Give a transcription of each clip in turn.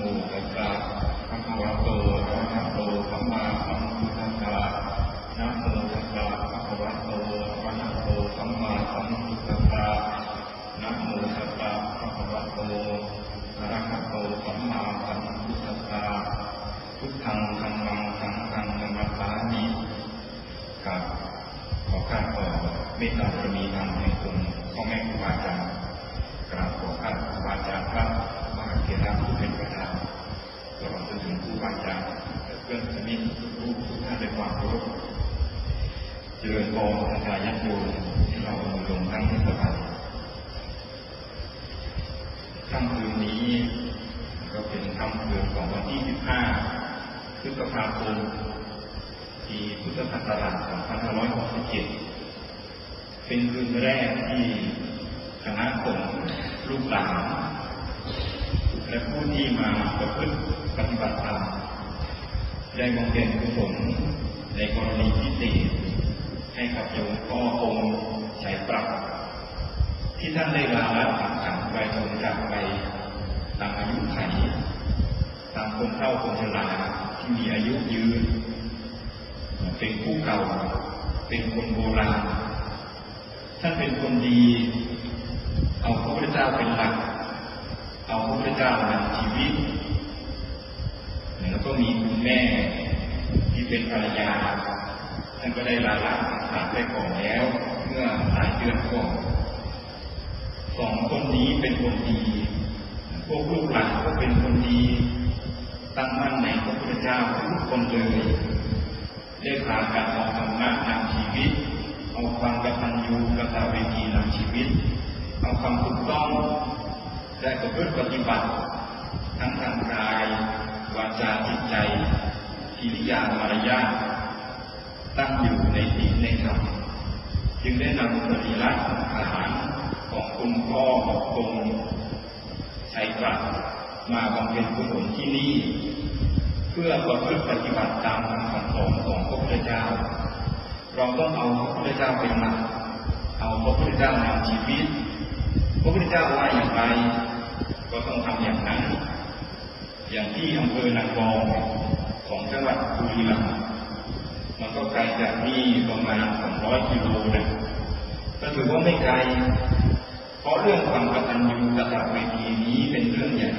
โมตัสสะภะคะวะโตอะระหะโตสัมมาสัมพุทธัสสะนะโมตัสสะภะคะวะโตอะระหะโตสัมมาสัมพุทธัสสะนะโมตัสสะภะคะวะโตอะระหะโตสัมมาสัมพุทธัสสะพุทธังธัมมังสังฆังนัมสสามิครับขอข้าขอเมตตาบารมีธรรมแห่งคุณพ่อแม่ครูบาอาจารย์กราบขอข้าครูบาอาจารย์พระมหาเถระผู้เป็นประธานตลอดจนถึงครูบาอาจารย์และเพื่อนสนิททุกรูปทุกท่านด้วยความเคารพเจริญพรอาจารย์ยักษ์โยมที่เราลงทั้งสถานค่ำคืนนี้ ก็เป็นค่ำคืนของวันที่ 15 พฤษภาคมปีพุทธศักราช2567 เป็นคืนแรกที่คณะสงฆ์ลูกหลานและผู้ที่มาประพฤติปฏิบัติธรรมได้บำเพ็ญกุศลในกรณีพิเศษให้กับโยมพ่อองค์ชัยปรับ ที่ท่านได้ลาละสังขารไปจนจากไปตามอายุไขตามคนเฒ่าคนชรา มีอายุยืน เป็นผู้เก่า เป็นคนโบราณ ท่านเป็นคนดี เอาพระพุทธเจ้าเป็นหลัก เอาพระพุทธเจ้าเป็นชีวิต แล้วก็มีคุณแม่ที่เป็นภรรยา ท่านก็ได้ลาละสังขารไปก่อนแล้ว เมื่อหลายเดือนก่อนสองคนนี้เป็นคนดี พวกลูกหลานก็เป็นคนดี ตั้งมั่นในพระพุทธเจ้าทุกคนเลยได้พากันเอาธรรมะนำชีวิต เอาความกตัญญูกตเวทีนำชีวิต เอาความถูกต้องได้ประพฤติปฏิบัติ ทั้งทางกายวาจาจิตใจกิริยามารยาทตั้งอยู่ในศีลในธรรมจึงได้นำสรีระสังขารของคุณพ่อของคงชัยกลับ มาบำเพ็ญกุศลที่นี่ เพื่อประพฤติปฏิบัติตามคำสั่งสอนของพระพุทธเจ้า เราต้องเอาพระพุทธเจ้าเป็นหลักเอาพระพุทธเจ้านำชีวิต พระพุทธเจ้าว่าอย่างไรก็ต้องทำอย่างนั้น อย่างที่อำเภอนางรองของจังหวัดบุรีรัมย์มันก็ไกลจากนี่ประมาณ200กิโลนะก็ถือว่าไม่ไกล เพราะเรื่องความกตัญญูกตเวทีนี้เป็นเรื่องใหญ่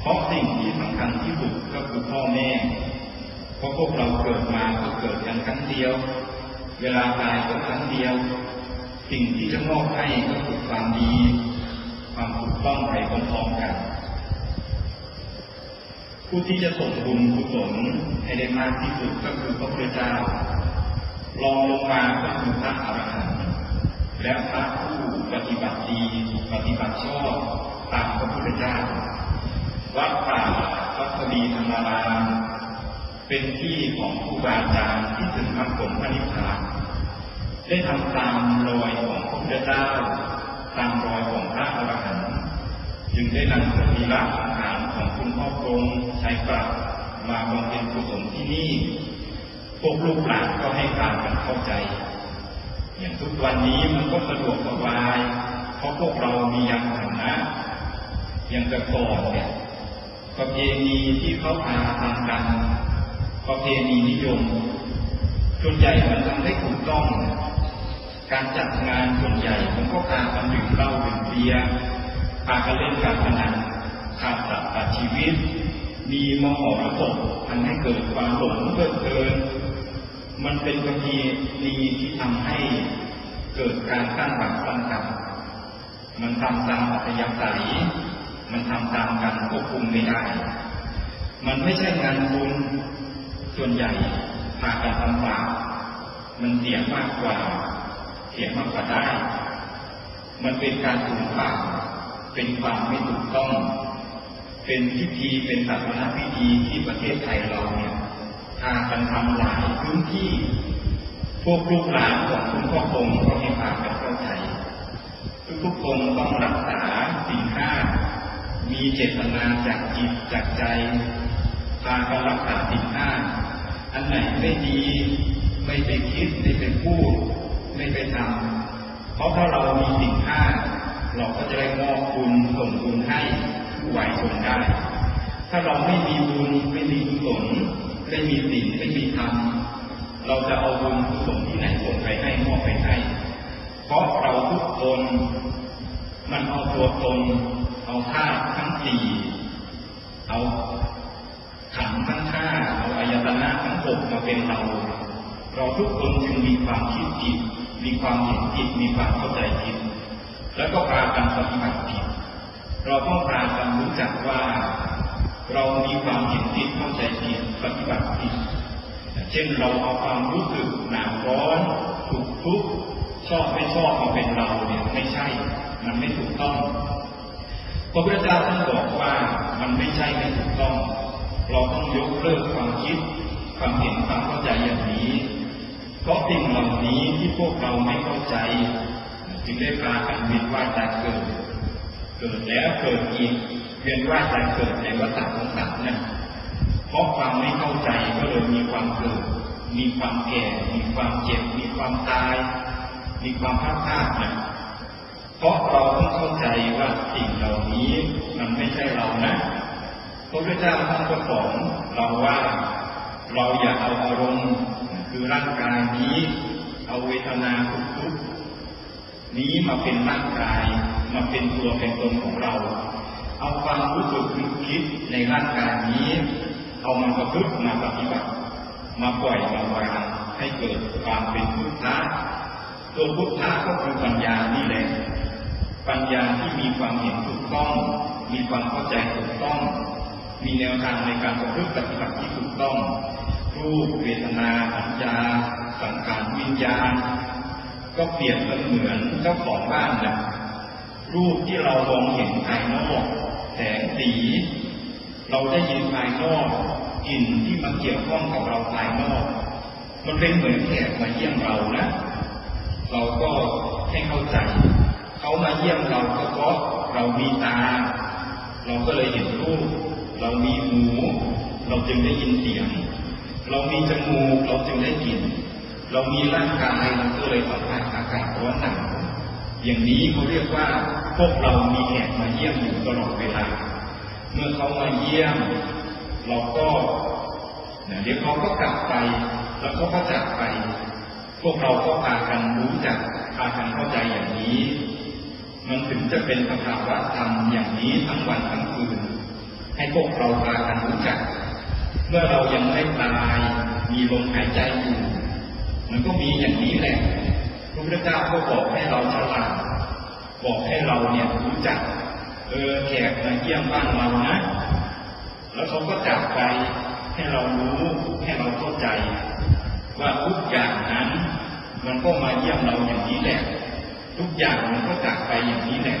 เพราะสิ่งที่สำคัญที่สุดก็คือพ่อแม่ เพราะพวกเราเกิดมาก็เกิดกันครั้งเดียว เวลาตายก็ครั้งเดียว สิ่งที่จะมอบให้ก็คือความดี ความถูกต้องไปพร้อมๆกันผู้ที่จะส่งบุญกุศลให้ได้มากที่สุดก็คือพระพุทธเจ้ารองลงมาก็คือพระอรหันต์และพระผู้ปฏิบัติดี ปฏิบัติชอบตามพระพุทธเจ้า วัดป่าวัดสดีธรรมารามเป็นที่ของครูบาอาจารย์ที่ถึงมรรคผลพระนิพพานได้ทำตามรอยของพระพุทธเจ้าตามรอยของพระอรหันต์จึงได้นำสรีระสังขารของคุณพ่อคงใช้ปรับมาบำเพ็ญกุศลที่นี่ พวกลูกหลานก็ให้การกันเข้าใจ อย่างทุกวันนี้มันก็สะดวกสบาย เพราะพวกเรามียานพาหนะอย่างแต่ก่อนเนี่ย ประเพณีที่เขาพาทำกัน ประเพณีนิยมส่วนใหญ่มันทำได้ถูกต้อง การจัดงานส่วนใหญ่มันก็พากันดื่มเหล้าดื่มเบียร์พากันเล่นการพนันขาดสัตว์ตัดชีวิต มีมหรสพทำให้เกิดความหลงเพลิดเพลินมันเป็นประเพณีที่ทำให้เกิดการสร้างบาปสร้างกรรมมันทำตามอัตยาศัย มันทำตามการควบคุมไม่ได้ มันไม่ใช่งานบุญส่วนใหญ่พากันทำบาปมันเสียมากกว่า เสียมากกว่าได้ มันเป็นการสูญเปล่าเป็นความไม่ถูกต้อง เป็นพิธีเป็นศาสนาพิธีที่ประเทศไทยเราเนี่ยพากันทำหลายพื้นที่ พวกลูกหลานของคุณพ่อคงก็ให้พากันเข้าใจทุกๆคนต้องรักษาสิ่งห้า มีเจตนาจากจิตจากใจพากันรักษาสิ่งห้าอันไหนไม่ดี ไม่ไปคิด ไม่ไปพูด ไม่ไปทำเพราะถ้าเรามีสิ่งห้าเราก็จะได้มอบคุณส่งคุณให้ผู้ไหวคนได้ ถ้าเราไม่มีบุญไม่มีกุศลไม่มีศีลไม่มีธรรมเราจะเอาบุญกุศลที่ไหนส่งไปให้มอบไปให้เพราะเราทุกคนมันเอาตัวตน เอาธาตุทั้งสี่เอาขันธ์ทั้งห้าเอาอายตนะทั้งหกมาเป็นเรา เราทุกคนจึงมีความคิดผิด มีความเห็นผิด มีความเข้าใจผิด แล้วก็พากันปฏิบัติผิด เราต้องพากันรู้จักว่า เรามีความเห็นผิดเข้าใจผิดปฏิบัติผิด เช่นเราเอาความรู้สึกหนาวร้อนถูกทุกข์ชอบไม่ชอบมาเป็นเราเนี่ยไม่ใช่ มันไม่ถูกต้อง พระพุทธเจ้าท่านบอกว่ามันไม่ใช่ไม่ถูกต้อง เราต้องยกเลิกความคิด ความเห็นความเข้าใจอย่างนี้ เพราะสิ่งเหล่านี้ที่พวกเราไม่เข้าใจ จึงได้พากันเวียนว่ายตายเกิด เกิดแล้วเกิดอีกเวียนว่ายตายเกิดในวัฏสงสารนั่นเพราะความไม่เข้าใจก็เลยมีความเกิด มีความแก่ มีความเจ็บ มีความตาย มีความพลาดพลาดนะ เพราะเราต้องเข้าใจว่าสิ่งเหล่านี้มันไม่ใช่เรานะพระพุทธเจ้าท่านก็สอนเราว่าเราอย่าเอาอารมณ์คือร่างกายนี้ เอาเวทนาทุกทุกข์นี้มาเป็นร่างกายมาเป็นตัวเป็นตนของเรา เอาความรู้สึกนึกคิดในร่างกายนี้ เอามาประพฤติมาปฏิบัติ มาปล่อยมาวางให้เกิดความเป็นพุทธะตัวพุทธะก็คือปัญญานี่แหละ ปัญญาที่มีความเห็นถูกต้อง มีความเข้าใจถูกต้อง มีแนวทางในการประพฤติปฏิบัติที่ถูกต้อง รูปเวทนาสัญญาสังขารวิญญาณ ก็เปรียบเสมือนเจ้าของบ้านนะรูปที่เรามองเห็นภายนอกแสงสี เราได้ยินภายนอกกลิ่นที่มันเกี่ยวข้องกับเราภายนอก มันเป็นเหมือนแขกมาเยี่ยมเรานะ เราก็ เขาเยี่ยมเราก็เพราะเรามีตา เราก็เลยเห็นรูป เรามีหู เราจึงได้ยินเสียง เรามีจมูกเราจึงได้กลิ่น เรามีร่างกายเราก็เลยสัมผัสอากาศร้อนหนาวอย่างนี้เขาเรียกว่าพวกเรามีแขกมาเยี่ยมอยู่ตลอดเวลา เมื่อเขามาเยี่ยม เราก็เดี๋ยวเขาก็กลับไป แล้วเขาก็จากไป พวกเราก็พากันรู้จักพากันเข้าใจอย่างนี้ มันถึงจะเป็นสภาวะธรรมอย่างนี้ทั้งวันทั้งคืน ให้พวกเราพากันรู้จัก เมื่อเรายังไม่ตาย มีลมหายใจอยู่ มันก็มีอย่างนี้แหละพระพุทธเจ้าก็บอกให้เราฉลาดบอกให้เราเนี่ยรู้จัก เออแขกมาเยี่ยมบ้านเรานะ แล้วเขาก็จากไปให้เรารู้ให้เราเข้าใจ ว่าทุกอย่างนั้น มันก็มาเยี่ยมเราอย่างนี้แหละ ทุกอย่างมันก็จากไปอย่างนี้แหละ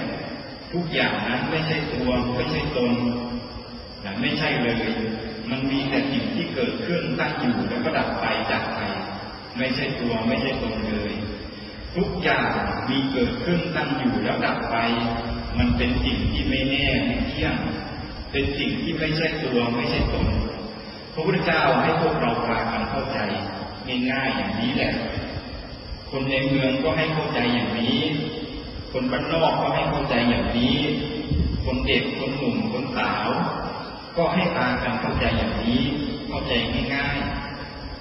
ทุกอย่างนั้นไม่ใช่ตัวไม่ใช่ตนนะไม่ใช่เลย มันมีแต่สิ่งที่เกิดขึ้นตั้งอยู่แล้วก็ดับไปจากไป ไม่ใช่ตัวไม่ใช่ตนเลย ทุกอย่างมีเกิดขึ้นตั้งอยู่แล้วดับไป มันเป็นสิ่งที่ไม่แน่ไม่เที่ยง เป็นสิ่งที่ไม่ใช่ตัวไม่ใช่ตน พระพุทธเจ้าให้พวกเราพากันเข้าใจง่ายๆอย่างนี้แหละ คนในเมืองก็ให้เข้าใจอย่างนี้ คนบ้านนอกก็ให้เข้าใจอย่างนี้ คนเด็ก คนหนุ่ม คนสาว ก็ให้พากันเข้าใจอย่างนี้ เข้าใจง่าย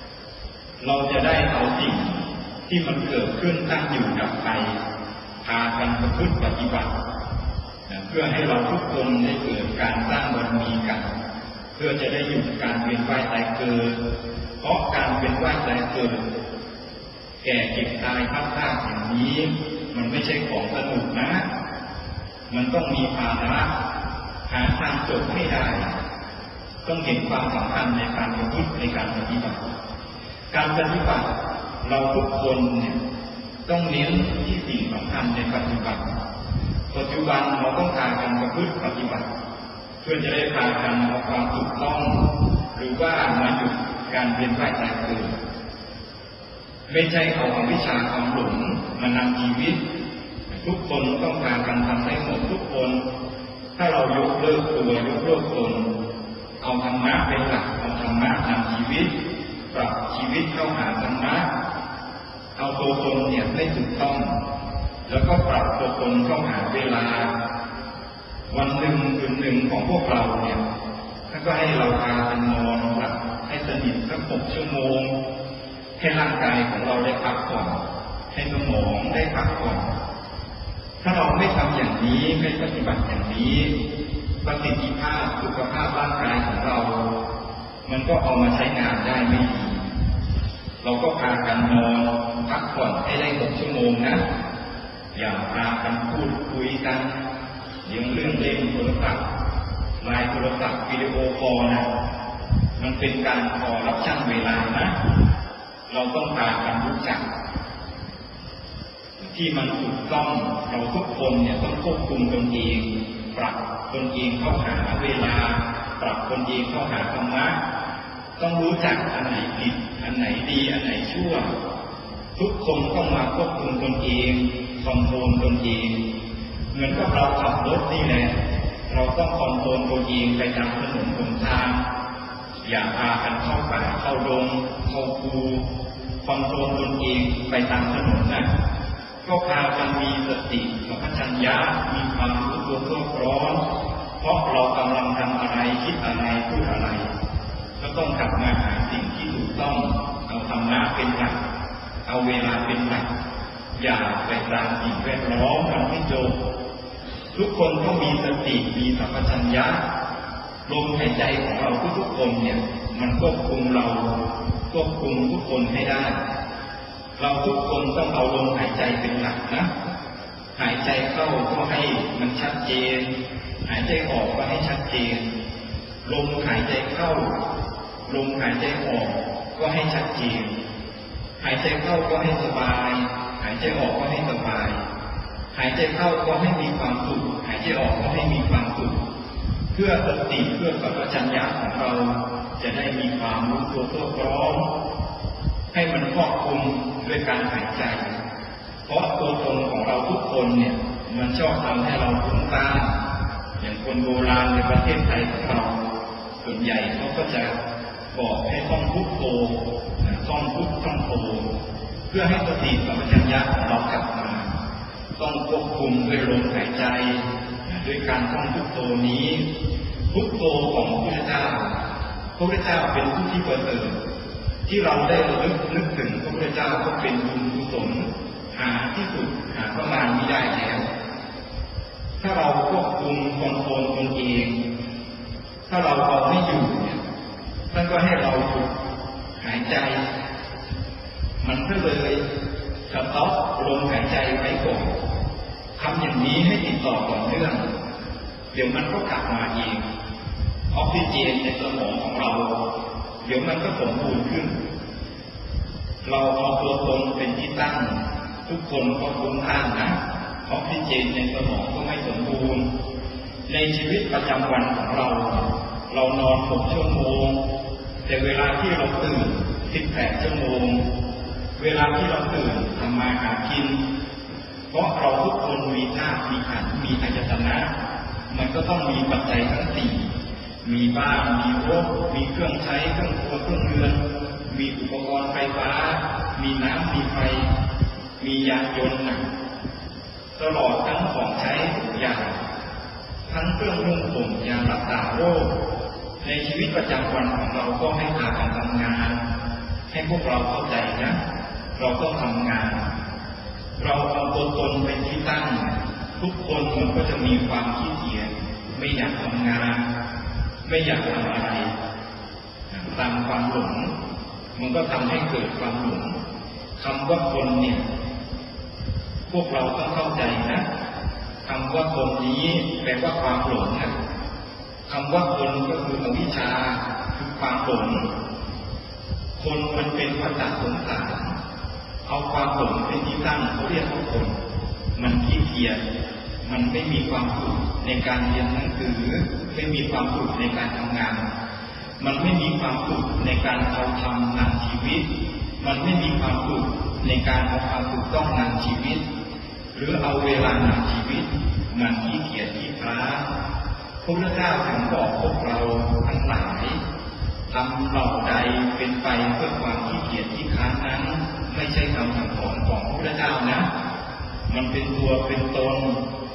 ๆ เราจะได้เอาสิ่งที่มันเกิดขึ้นตั้งอยู่ดับไปพากันประพฤติปฏิบัติ เพื่อให้เราทุกคนได้เกิดการสร้างบารมีกัน เพื่อจะได้หยุดการเวียนว่ายตายเกิด เพราะการเวียนว่ายตายเกิด ก่เจ็บตายพัดพลาดอย่างนี้ มันไม่ใช่ของสนุกนะ มันต้องมีภาระหาทางจบให้ได้ ต้องเห็นความสำคัญในการประพฤติในการปฏิบัติ การปฏิบัติเราทุกคนเนี่ยต้องเน้นที่สิ่งสำคัญในปฏิบัติ ปัจจุบันเราต้องการการประพฤติปฏิบัติ เพื่อจะได้พากันเอาความถูกต้อง หรือว่ามาหยุดการเวียนว่ายตายเกิด ไม่ใช่เอาอวิชาความหลงมานำชีวิต ทุกคนต้องการกันทำได้หมดทุกคน ถ้าเรายกเลิกตัวยกเลิกตนเอาธรรมะเป็นหลักเอาธรรมะนำชีวิตปรับชีวิตเข้าหาธรรมะเอาตัวตนเนี่ยให้ถูกต้อง แล้วก็ปรับตัวตนเข้าหาเวลา วันหนึ่งคืนหนึ่งของพวกเราเนี่ยถ้าก็ให้เราพากันนอนหลับให้สนิทสักหกชั่วโมง ให้ร่างกายของเราได้พักผ่อนให้สมองได้พักผ่อนถ้าเราไม่ทำอย่างนี้ไม่ปฏิบัติอย่างนี้ประสิทธิภาพสุขภาพร่างกายของเรา มันก็เอามาใช้งานได้ไม่ดีเราก็พากันนอนพักผ่อนให้ได้หกชั่วโมงนะ อย่าพากันพูดคุยกันเดี๋ยวเรื่องเล่นโทรศัพท์ไลน์โทรศัพท์วิดีโอคอลนะ มันเป็นการขอรับชั่งเวลานะ เราต้องพารกันรู้จัก ที่มันถูกต้องเราทุกคนเนี่ยต้องควบคุมตนเอง ปรับตนเองเข้าหาเวลา ปรับตนเองเข้าหาธรรมะต้องรู้จักอันไหนผิดอันไหนดีอันไหนชั่ว ทุกคนต้องมาควบคุมตนเองคอนโทรลตนเองเหมือนกับเราขับรถนี่แหละเราต้องคอนโทรลตัวเองไปตามถนนหนทาง อย่าพากันเข้าป่าเข้าดงเข้าคูคอนโทรลตนเองไปตามถนนนะก็พากันมีสติสัมปชัญญะมีความรู้ตัวทั่วพร้อมเพราะเรากำลังทำอะไรคิดอะไรพูดอะไร ก็ต้องกลับมาหาสิ่งที่ถูกต้องเอาธรรมะเป็นหลักเอาเวลาเป็นหลักอย่าไปตามสิ่งแวดล้อมมันไม่จบทุกคนต้องมีสติมีสัมปชัญญะ ลมหายใจของเราทุกๆคนเนี่ย มันควบคุมเราควบคุมทุกคนให้ได้ เราทุกคนต้องเอาลมหายใจเป็นหลักนะหายใจเข้าก็ให้มันชัดเจน หายใจออกก็ให้ชัดเจน ลมหายใจเข้า ลมหายใจออกก็ให้ชัดเจน หายใจเข้าก็ให้สบาย หายใจออกก็ให้สบาย หายใจเข้าก็ให้มีความสุข หายใจออกก็ให้มีความสุข พื่อสติเพื่อสัมปชัญญะของเราจะได้มีความรู้ตัวทั่วพร้อมให้มันครอบคลุมด้วยการหายใจ เพราะตัวตนของเราทุกคนเนี่ย มันชอบทำให้เราฟุ้งซ่าอย่างคนโบราณในประเทศไทยของเราส่วนใหญ่เขาก็จะบอกให้ท่องพุทโธท่องพุทท่องโธเพื่อให้สติสัมปชัญญะของเรากลับมา ต้องควบคุมด้วยลมหายใจ ด้วยการท่องพุทโธนี้ พุทโธของพระพุทธเจ้าพระพุทธเจ้าเป็นผู้ที่ประเสริฐที่เราได้ระลึกนึกถึงพระพุทธเจ้าก็เป็นบุญกุศลหาที่สุดหาประมาณไม่ได้แล้ว ถ้าเราควบคุมคอนโทรลตนเอง ถ้าเราเอาไม่อยู่เนี่ยท่านก็ให้เราหยุดหายใจ มันก็เลยสต็อปลมหายใจไว้ก่อนทำอย่างนี้ให้ติดต่อต่อเนื่อง ดี๋ยวมันก็กลับมาเองออกซิเจนในสมองของเรา เดี๋ยวมันก็สมบูรณ์ขึ้น เราเอาตัวตนเป็นที่ตั้ง ทุกคนก็คุ้มท่านนะออกซิเจนในสมองก็ไม่สมบูรณ์ ในชีวิตประจำวันของเรา เรานอนหกชั่วโมง แต่เวลาที่เราตื่นสิบแปดชั่วโมง เวลาที่เราตื่นทำมาหากิน เพราะเราทุกคนมีธาตุมีขันมีอายตนะ มันก็ต้องมีปัจจัยทั้งสี่มีบ้านมีรถมีเครื่องใช้เครื่องครัวเครื่องเรือนมีอุปกรณ์ไฟฟ้า มีน้ำมีไฟ มียานยนต์หนักตลอดทั้งของใช้ทุกอย่าง ทั้งเครื่องนุ่งห่มยารักษาโรค ในชีวิตประจำวันของเราก็ให้พากันทำงาน ให้พวกเราเข้าใจนะ เราต้องทำงาน เราเอาตัวตนเป็นที่ตั้ง ทุกคนมันก็จะมีความขี้เกียจไม่อยากทำงาน ไม่อยากทำอะไรตามความหลงมันก็ทำให้เกิดความหลงคำว่าคนเนี่ย พวกเราต้องเข้าใจนะคำว่าคนนี้แปลว่าความหลงนะคำว่าคนก็คืออวิชชาคือความหลงคนมันเป็นวัฏสงสารเอาความหลงเป็นที่ตั้งเขาเรียกว่าคน มันขี้เกียจมันไม่มีความสุขในการเรียนหนังสือ ไม่มีความสุขในการทำงาน มันไม่มีความสุขในการเอาทำงานชีวิต มันไม่มีความสุขในการเอาความถูกต้องงานชีวิต หรือเอาเวลางานชีวิตมันขี้เกียจขี้คร้าพระพุทธเจ้าถึงบอกพวกเราทั้งหลายทำเหล่าใดเป็นไปเพื่อความขี้เกียจขี้ค้านนั้น ไม่ใช่คำสั่งสอนของพระพุทธเจ้านะ มันเป็นตัวเป็นตน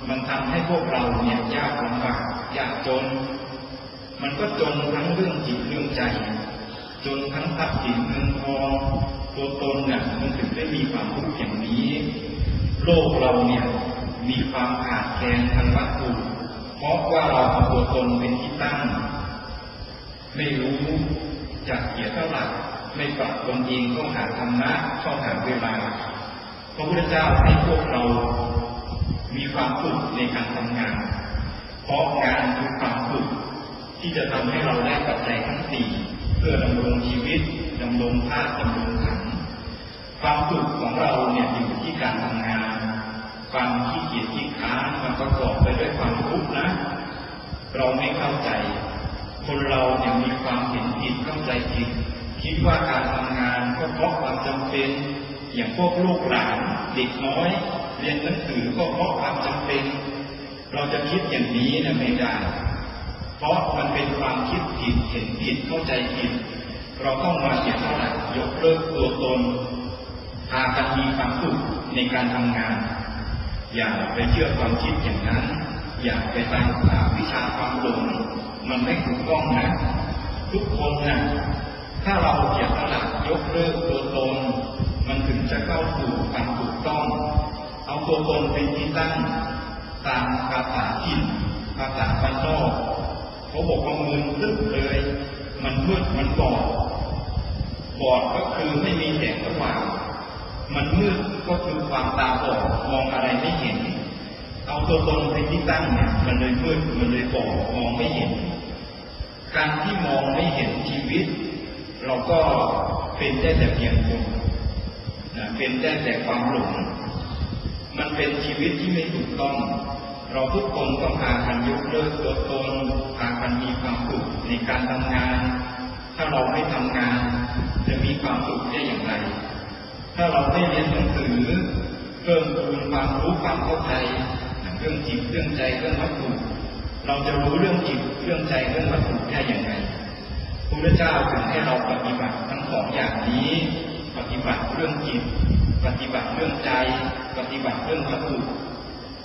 มันทำให้พวกเราเนี่ยยากลำบากยากจนมมันก็จนทั้งเรื่องจิตเรื่องใจ จนทั้งทรัพย์สินเงินทองตัวตนเนี่ยมันถึงได้มีความทุกข์อย่างนี้ โลกเราเนี่ยมีความขาดแคลนทางวัตถุเพราะว่าเราเอาตัวตนเป็นที่ตั้ง ไม่รู้จักเกียรติเท่าไหร่ไม่ปรับตนเองเข้าหาธรรมะเข้าหาเวลา พระพุทธเจ้าให้พวกเรามีความฝึกในการทำงาน เพราะงานคือความฝึกที่จะทำให้เราได้ปัจจัยทั้งสี่เพื่อดำรงชีวิตดำรงธาตุดำรงขันความฝึกของเราเนี่ยอยู่ที่การทำงาน ความขี้เกียจขี้ค้านมันประกอบไปด้วยความทุกข์นะ เราไม่เข้าใจ คนเราเนี่ยมีความเห็นผิดเข้าใจผิดคิดว่าการทำงานก็เพราะความจำเป็น อย่างพวกลูกหลานเด็กน้อย เรียนหนังสือก็เพราะความจำเป็น เราจะคิดอย่างนี้นะไม่ได้ เพราะมันเป็นความคิดผิดเห็นผิดเข้าใจผิด เราต้องมาเสียสละยกเลิกตัวตนพากันมีความสุขในการทำงาน อย่าไปเชื่อความคิดอย่างนั้น อย่าไปตามตาวิชาความหลงมันไม่ถูกต้องนะทุกคนนะถ้าเราเสียสละยกเลิกตัวตน มันถึงจะเข้าสู่ความถูกต้อง เอาตัวตนเป็นที่ตั้งตามภาษาถิ่นภาษาบ้านนอกเขาบอกว่ามือตึ๊บเลย มันมืดมันบอดบอดก็คือไม่มีแสงสว่างมันมืดก็คือความตาบอดมองอะไรไม่เห็น เอาตัวตนเป็นที่ตั้งเนี่ยมันเลยมืดมันเลยบอดมองไม่เห็น การที่มองไม่เห็นชีวิต เราก็เป็นได้แต่เพียงคน เป็นได้แต่ความหลง มันเป็นชีวิตที่ไม่ถูกต้อง เราทุกคนต้องพากันยกเลิกตัวตนพากันมีความสุขในการทำงาน ถ้าเราไม่ทำงาน จะมีความสุขได้อย่างไร ถ้าเราได้เรียนหนังสือเพิ่มพูนความรู้ความเข้าใจเรื่องจิตเรื่องใจเรื่องวัตถุเราจะรู้เรื่องจิตเรื่องใจเรื่องวัตถุได้อย่างไรพระพุทธเจ้าถึงให้เราปฏิบัติทั้งสองอย่างนี้ ฏิบัติเรื่องจิต ปฏิบัติเรื่องใจ ปฏิบัติเรื่องวัตถุ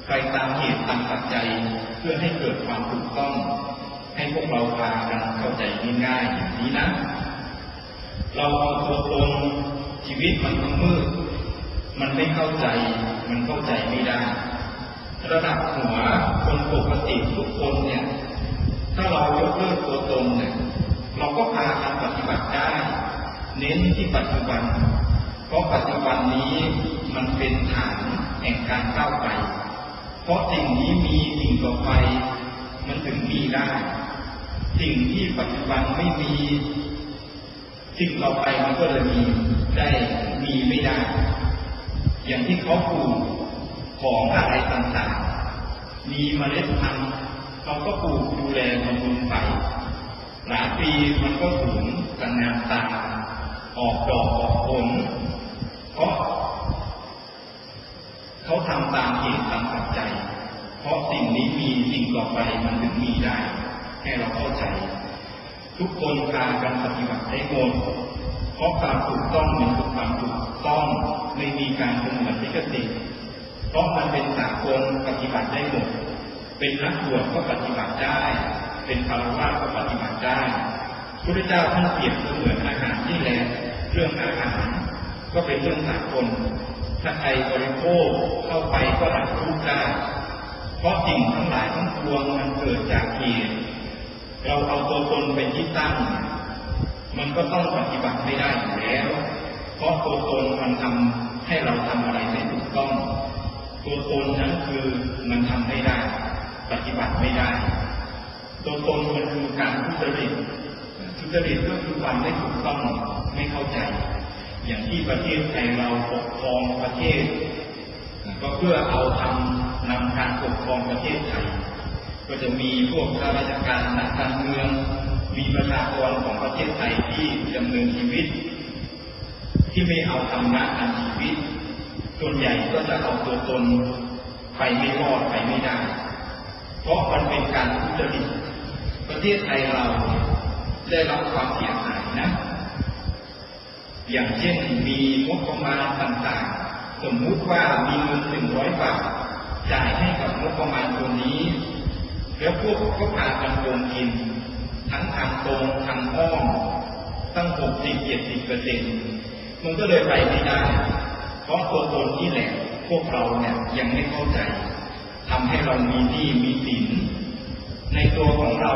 ไปตามเหตุตามปัจจัยเพื่อให้เกิดความถูกต้อง ให้พวกเราพากันเข้าใจง่ายๆอย่างนี้นะ เราเอาตัวตนชีวิตมันมืดมันไม่เข้าใจ มันเข้าใจไม่ได้ ระดับหัวคนปกติทุกคนเนี่ย ถ้าเรายกเลิกตัวตนเนี่ย เราก็พากันปฏิบัติได้ เน้นที่ปัจจุบัน เพราะปัจจุบันนี้มันเป็นฐานแห่งการก้าวไป เพราะสิ่งนี้มีสิ่งต่อไป มันถึงมีได้ สิ่งที่ปัจจุบันไม่มี สิ่งต่อไปมันก็เลยมีได้มีไม่ได้ อย่างที่เขาปลูกของอะไรต่างๆ มีเมล็ดพันธุ์เขาก็ปลูกดูแลบำรุงไปหลายปีมันก็สูงกันงามตา ออกดอกออกผลเพราะเขาทำตามเหตุตามปัจจัย เพราะสิ่งนี้มีสิ่งต่อไปมันถึงมีได้ให้เราเข้าใจ ทุกคนพากันปฏิบัติได้หมดเพราะความถูกต้องมันความถูกต้องไม่มีการสงวนลิขสิทธิ์เพราะมันเป็นสากลปฏิบัติได้หมด เป็นนักบวชก็ปฏิบัติได้ เป็นคารวะก็ปฏิบัติได้พระเจ้าท่านเปรียบเสมือนอาหารที่แล เรื่องอาหารก็เป็นเรื่องสากลถ้าใครบริโภคเข้าไปก็ดับทุกได้เพราะสิ่งทั้งหลายทั้งปวงมันเกิดจากเหตุเราเอาตัวตนเป็นที่ตั้ง มันก็ต้องปฏิบัติไม่ได้อยู่แล้ว เพราะตัวตนมันทำให้เราทำอะไรไม่ถูกต้อง ตัวตนนั้นคือมันทำไม่ได้ ปฏิบัติไม่ได้ ตัวตนมันคือการทุจริตทุจริตก็คือความไม่ถูกต้อง ไม่เข้าใจ อย่างที่ประเทศไทยเราปกครองประเทศ ก็เพื่อเอาทำนำการปกครองประเทศไทย ก็จะมีพวกข้าราชการนักการเมือง มีประชากรของประเทศไทยที่ดำเนินชีวิต ที่ไม่เอาธรรมะทำชีวิต ส่วนใหญ่ก็จะเอาตัวตนไปไม่รอดไปไม่ได้ เพราะมันเป็นการทุจริตประเทศไทยเราได้รับความเสียหายนะ อย่างเช่นมีงบประมาณต่างๆ สมมุติว่ามีเงินหนึ่งร้อยบาทจ่ายให้กับงบประมาณตัวนี้ แล้วพวกก็พากันโกงกิน ทั้งหกสิบเจ็ดสิบเปอร์เซ็นต์มันก็เลยไปไม่ได้ เพราะตัวตนที่แหละพวกเราเนี่ยยังไม่เข้าใจทำให้เรามีหนี้มีสิน ในตัวของเรา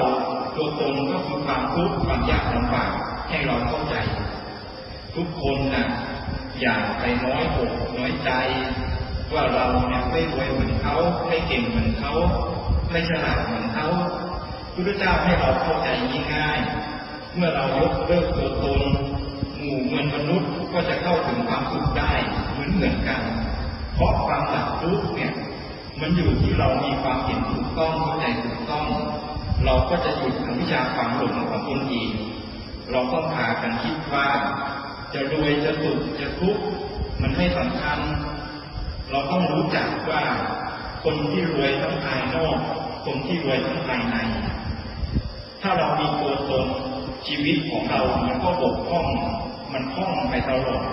ตัวตนก็คือความทุกข์ความยากลำบากให้เราเข้าใจ ทุกคนนะอย่าไปน้อยอกน้อยใจ ว่าเราเนี่ยไม่รวยเหมือนเขาไม่เก่งเหมือนเขาไม่ฉลาดเหมือนเขาพระเจ้าให้เราเข้าใจง่ายๆเมื่อเรายกเลิกตัวตนหมู่มวลมนุษย์ก็จะเข้าถึงความสุขได้เหมือนเหมือนกัน เพราะความหลักทุกเนี่ยมันอยู่ที่เรามีความเห็นถูกต้องเข้าใจถูกต้อง เราก็จะหยุดอวิชชาความหลงของตนเองเราต้องพากันคิดว่า จะรวยจะสุขจะทุกข์มันไม่สำคัญ เราต้องรู้จักว่าคนที่รวยทั้งภายนอก คนที่รวยทั้งภายใน ถ้าเรามีตัวตนชีวิตของเรา มันก็บกพร่อง มันพร่องไปตลอด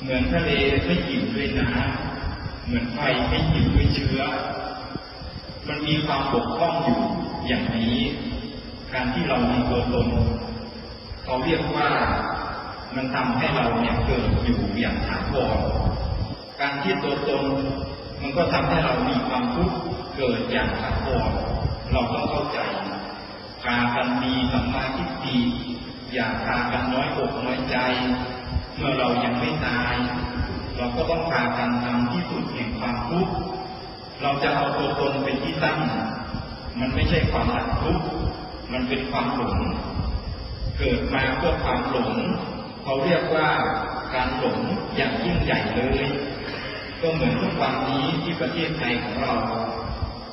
เหมือนทะเลไม่อิ่มด้วยน้ำเหมือนไฟไม่อิ่มด้วยเชื้อ มันมีความบกพร่องอยู่อย่างนี้ การที่เรามีตัวตน เขาเรียกว่า มันทำให้เราเนี่ยเกิดอยู่อย่างถาวรการที่ตัวตนมันก็ทำให้เรามีความทุกข์เกิดอย่างถาวรเราต้องเข้าใจพากันมีสัมมาทิฏฐิอย่าพากันน้อยอกน้อยใจ เมื่อเรายังไม่ตาย เราก็ต้องพากันทำที่สุดแห่งความทุกข์เราจะเอาตัวตนเป็นที่ตั้ง มันไม่ใช่ความหลักทุกข์มันเป็นความหลงเกิดมาเพื่อความหลง เขาเรียกว่าการหลงอย่างยิ่งใหญ่เลย ก็เหมือนทุกวันนี้ที่ประเทศไทยของเรา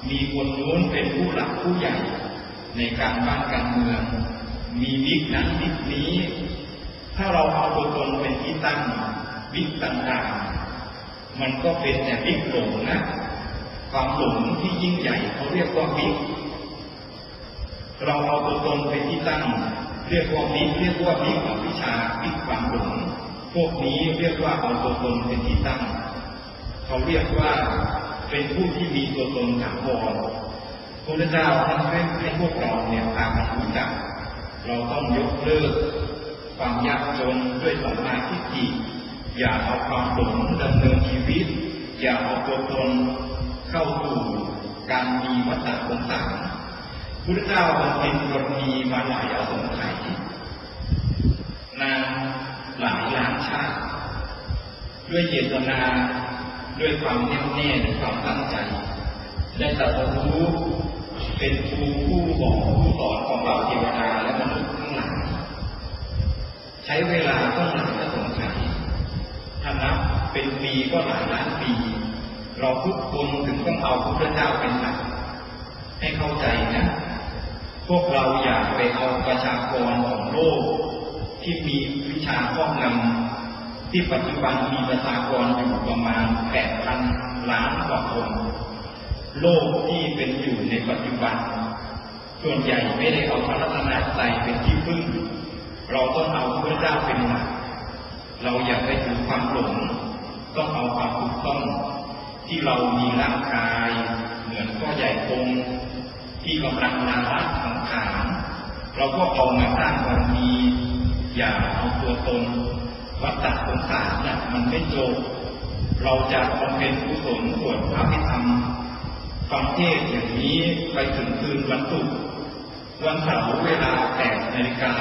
มีคนนู้นเป็นผู้หลักผู้ใหญ่ ในการบ้านการเมือง มีวิกนั้นวิกนี้ ถ้าเราเอาตัวตนเป็นที่ตั้งวิกต่างๆ มันก็เป็นแต่วิกหลงนะ ความหลงที่ยิ่งใหญ่เขาเรียกว่าวิกเราเอาตัวตนเป็นที่ตั้ง เรียกว่าวิกเรียกว่าวิกของวิชาวิกความหลงพวกนี้เรียกว่าเอาตัวตนเป็นที่ตั้ง เขาเรียกว่าเป็นผู้ที่มีตัวตนถาวรพระเจ้าท่านให้ให้พวกเราเนี่ยพากันรู้จัก เราต้องยกเลิก ความยากจนด้วยสัมมาทิฏฐิอย่าเอาความหลงดำเนินชีวิต อย่าเอาตัวตนเข้าสู่การมีวัฏฏะสงสารพุทธเจ้าบำเพ็ญกรณีมาหลายอสงไขยานหลายล้านชาติด้วยเจตนาด้วยความแน่วแน่ด้วยความตั้งใจ ได้ตรัสรู้เป็นครูผู้บอกผู้สอนของเราเทวดาและมนุษย์ทั้งหลายใช้เวลาต้องหลายอสงไขยถ้านับเป็นปีก็หลายล้านปี เราทุกคนถึงต้องเอาพระเจ้าเป็นหลักให้เข้าใจนะ พวกเราอย่าไปเอาประชากรของโลก ที่มีวิชาครอบงำที่ปัจจุบันมีประชากรอยู่ประมาณแปดพันล้านกว่าคน โลกที่เป็นอยู่ในปัจจุบัน ส่วนใหญ่ไม่ได้เอาพระรัตนตรัยเป็นที่พึ่ง เราต้องเอาพระเจ้าเป็นหลัก เราอย่าไปถือความหลง ต้องเอาความถูกต้อง ที่เรามีร่างกาย เหมือนพ่อใหญ่คงที่กำลังลาละสังขารเราก็เอามาสร้างบารมี อย่าเอาตัวตนวัฏฏะสงสารเนี่ยมันไม่จบ เราจะบำเพ็ญกุศลสวดพระพิธรรมฟังเทศอย่างนี้ไปถึงคืนวันศุกร์วันเสาร์เวลาแปดนาฬิกา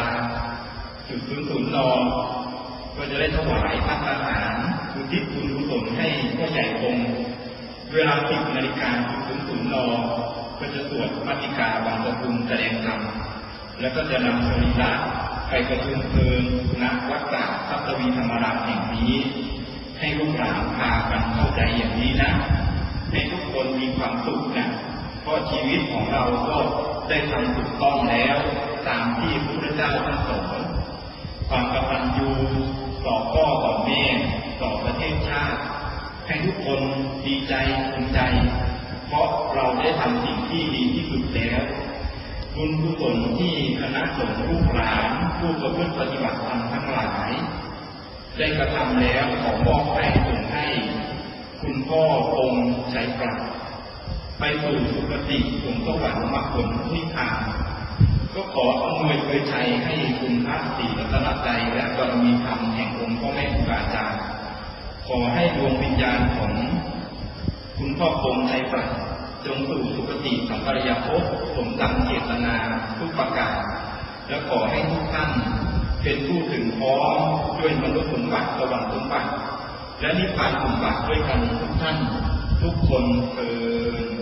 ถึงคืนศูนย์นอนก็จะได้ถวายพัฒอาหารอุทิศบุญกุศลให้พ่อใหญ่คงเวลาสิบนาฬิกาถึงศูนย์นอนก็จะสวดมาติกาบางประทุมแสดงธรรมแล้วก็จะนำสรีระ ไปประชุมเพลิงณวัดป่าทัตวีธรรมรามแห่งนี้ ให้ลูกหลานพากันเข้าใจอย่างนี้นะ ให้ทุกคนมีความสุขนะเพราะชีวิตของเราก็ได้ทำถูกต้องแล้ว ตามที่พระพุทธเจ้าท่านสอนความกตัญญูต่อพ่อต่อแม่ต่อประเทศชาติ ให้ทุกคนดีใจภูมิใจ เพราะเราได้ทำสิ่งที่ดีที่สุดแล้ว บุญกุศลที่คณะสงฆ์ลูกหลานผู้ประพฤติปฏิบัติธรรมทั้งหลาย ได้กระทำแล้วขอมอบให้ส่งให้ คุณพ่อองค์ใช้กลับไปสู่สุคติสงสวรรค์มรรคผลนิพพานก็ขออำนวยช่วยใจให้คุณพระศรีรัตนใจและบารมีธรรมแห่งองค์พ่อแม่ครูบาอาจารย์ขอให้ดวงวิญญาณของ คุณพ่อคงใจปรัช จงสู่สุคติสัมปรายภพสมดังเจตนาทุกประการและขอให้ทุกท่านเป็นผู้ถึงพร้อมด้วยมนุษย์สมบัติสวรรค์สมบัติ และนิพพานสมบัติด้วยกันทุกท่าน ทุกคนเถิด